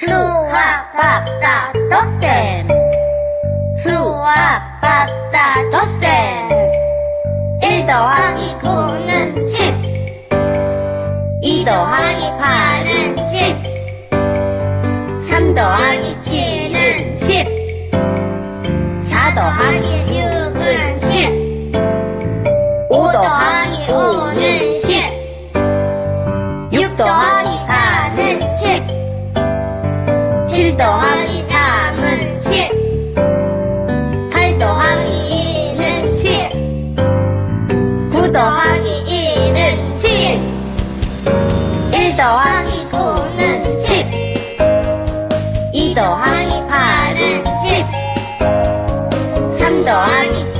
수학, 박사, 덧셈. 수학, 박사, 덧셈. 1 더하기 9는 10. 2 더하기 8은 10. 3 더하기 7은 10. 4 더하기 6은 10. 5 더하기 5는 10. 6 더하기 2 더하기 8은 10. 3 더하기